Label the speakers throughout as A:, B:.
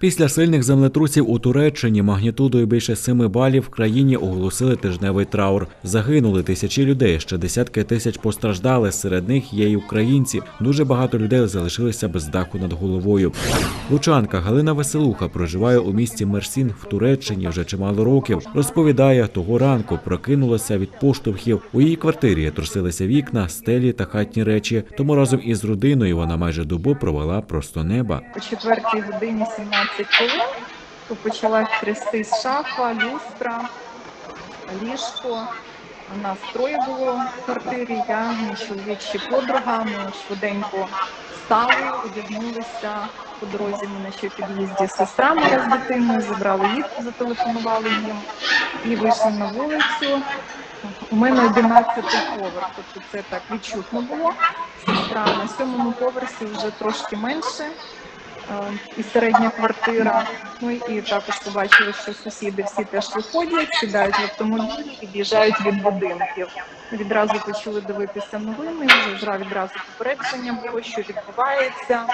A: Після сильних землетрусів у Туреччині магнітудою більше 7 балів в країні оголосили тижневий траур. Загинули тисячі людей, ще десятки тисяч постраждали. Серед них є й українці. Дуже багато людей залишилися без даху над головою. Лучанка Галина Веселуха проживає у місті Мерсін в Туреччині вже чимало років. Розповідає, того ранку прокинулася від поштовхів. У її квартирі трусилися вікна, стелі та хатні речі. Тому разом із родиною вона майже добу провела просто неба.
B: О четвертій годині 17 хвилин то почала трястись шафа, люстра, ліжко. У нас троє було в квартирі, я, мій чоловік ще подруга. Ми швиденько встали, одягнулися по дорозі. Ми на ще під'їзді сестра моя з дитиною, забрали їх, зателефонували їм і вийшли на вулицю. У мене 11 поверх, тобто це так відчутно було. Сестра на сьомому поверсі вже трошки менше. Е, І середня квартира. Ну і також побачили, що сусіди всі теж виходять, сідають в автомобілі і від'їжджають від будинків. Відразу почали дивитися новини. Вже відразу попередження було, що відбувається.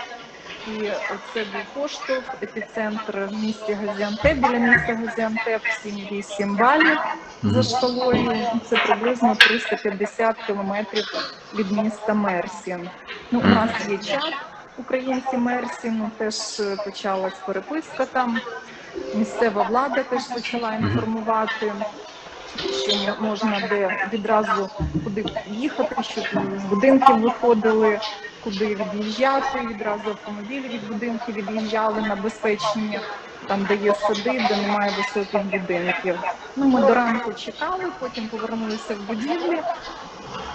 B: І це був поштовх, епіцентр в місті Газіантеп, біля міста Газіантеп, 7-8 балів за шкалою. Це приблизно 350 кілометрів від міста Мерсін. Ну, у нас є чат українці Мерсіну, теж е, почалась переписка там. Місцева влада теж почала інформувати, що можна де відразу куди їхати, щоб з будинків виходили, куди від'їжджати. Відразу автомобілі від будинків від'їжджали на безпечні, там де є сади, де немає високих будинків. Ну ми до ранку чекали, потім повернулися в будівлі.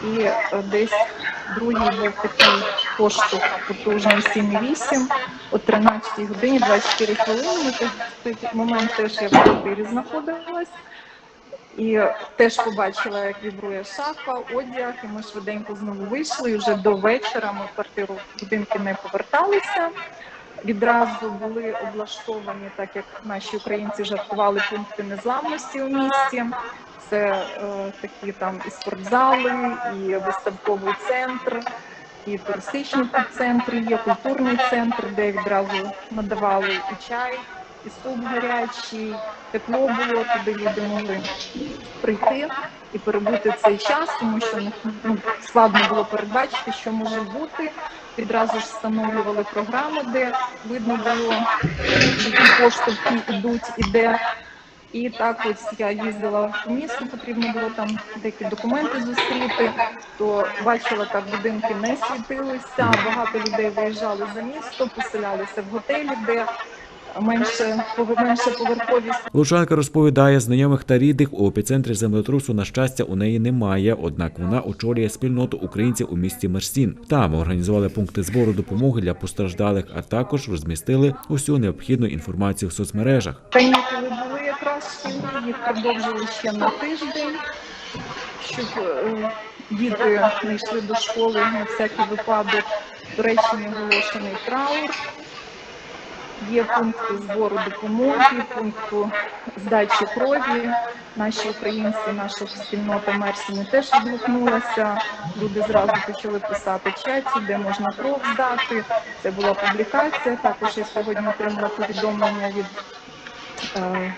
B: І е, десь другий був такий поштовх потужний 7,8 о 13 годині 24 хвилини. В той момент теж я в квартирі знаходилась. І теж побачила, як вібрує шафа, одяг, і ми швиденько знову вийшли. І вже до вечора ми в квартиру будинки не поверталися. Відразу були облаштовані, так як наші українці жартували пункти незламності у місті. Це е, такі там і спортзали, і виставковий центр, і туристичні центри є, культурний центр, де відразу надавали і чай, і суп гарячий, тепло було, туди люди могли прийти і перебути цей час, тому що ну, складно було передбачити, що може бути. Відразу ж встановлювали програми, де видно було, які поштовхи йдуть і де. І так ось я їздила в місто, потрібно було там деякі документи зустріти, то бачила, так будинки не світилися, багато людей виїжджали за місто, поселялися в готелі, де менше, менше поверховість
A: Лучанка розповідає, знайомих та рідних у епіцентрі землетрусу на щастя у неї немає. Однак вона очолює спільноту українців у місті Мерсін. Там організували пункти збору допомоги для постраждалих, а також розмістили усю необхідну інформацію в соцмережах.
B: Канікули були якраз їх продовжили ще на тиждень, щоб е, діти не йшли до школи на всякий випадок. В Туреччині оголошений траур. Є пункти збору допомоги, пункту здачі крові. Наші українці, наша спільнота Мерсіни теж відгукнулася. Люди зразу почали писати в чаті, де можна кров здати. Це була публікація. Також я сьогодні отримала повідомлення від е,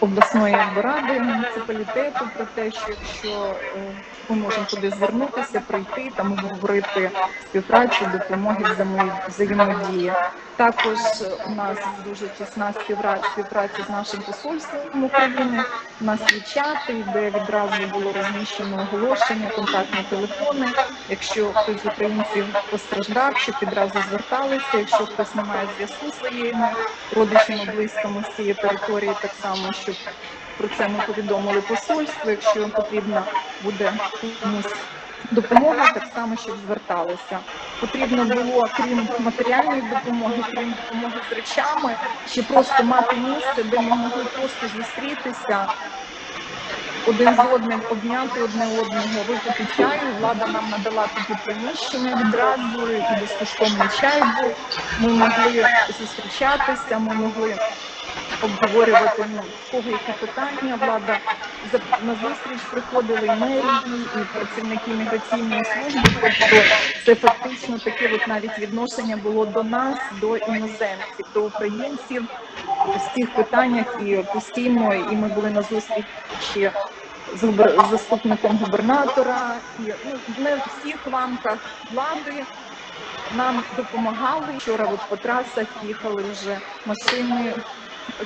B: обласної ради муніципалітету про те, що якщо е, ми можемо туди звернутися, прийти там обговорити співпрацю, допомоги, взаємо- взаємодії. Також у нас дуже тісна співпра- співпраця з нашим посольством України. У нас є чати, де відразу було розміщено оголошення, контактні телефони. Якщо хтось з українців постраждав, щоб відразу зверталися. Якщо хтось не має зв'язку своїми родичами, близькими з цієї території, так само, щоб про це ми повідомили посольство. Якщо потрібна буде комусь допомога, так само, щоб зверталися. Потрібно було, крім матеріальної допомоги, крім допомоги з речами, ще просто мати місце, де ми могли просто зустрітися один з одним обняти одне одного, випити чаю. Влада нам надала тоді приміщення відразу, і безкоштовний чай був. Ми могли зустрічатися, ми могли обговорювати ну, кого які питання. Влада на зустріч приходили мерії, і працівники міграційної служби. Тобто це фактично таке от навіть відношення було до нас, до іноземців, до українців в цих питаннях і постійно, і ми були на зустрічі з губер- заступником губернатора, і ну, не в всіх ламках влади нам допомагали. Вчора от по трасах їхали вже машини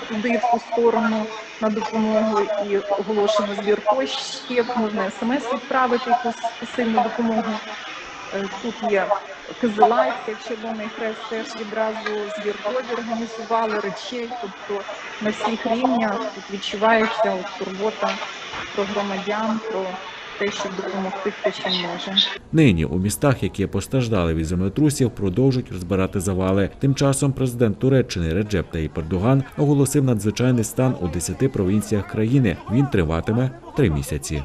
B: туди, в ту сторону на допомогу і оголошено збір коштів. Можна смс відправити якусь посильну допомогу. Е, Тут є Кизилайця, Червоний Хрест теж відразу збір коштів організували речей. Тобто на всіх рівнях тут відчувається от турбота про громадян, про те, щоб допомогти хто чим може.
A: Нині у містах, які постраждали від землетрусів, продовжують розбирати завали. Тим часом президент Туреччини Реджеп Таїп Ердоган оголосив надзвичайний стан у 10 провінціях країни. Він триватиме три місяці.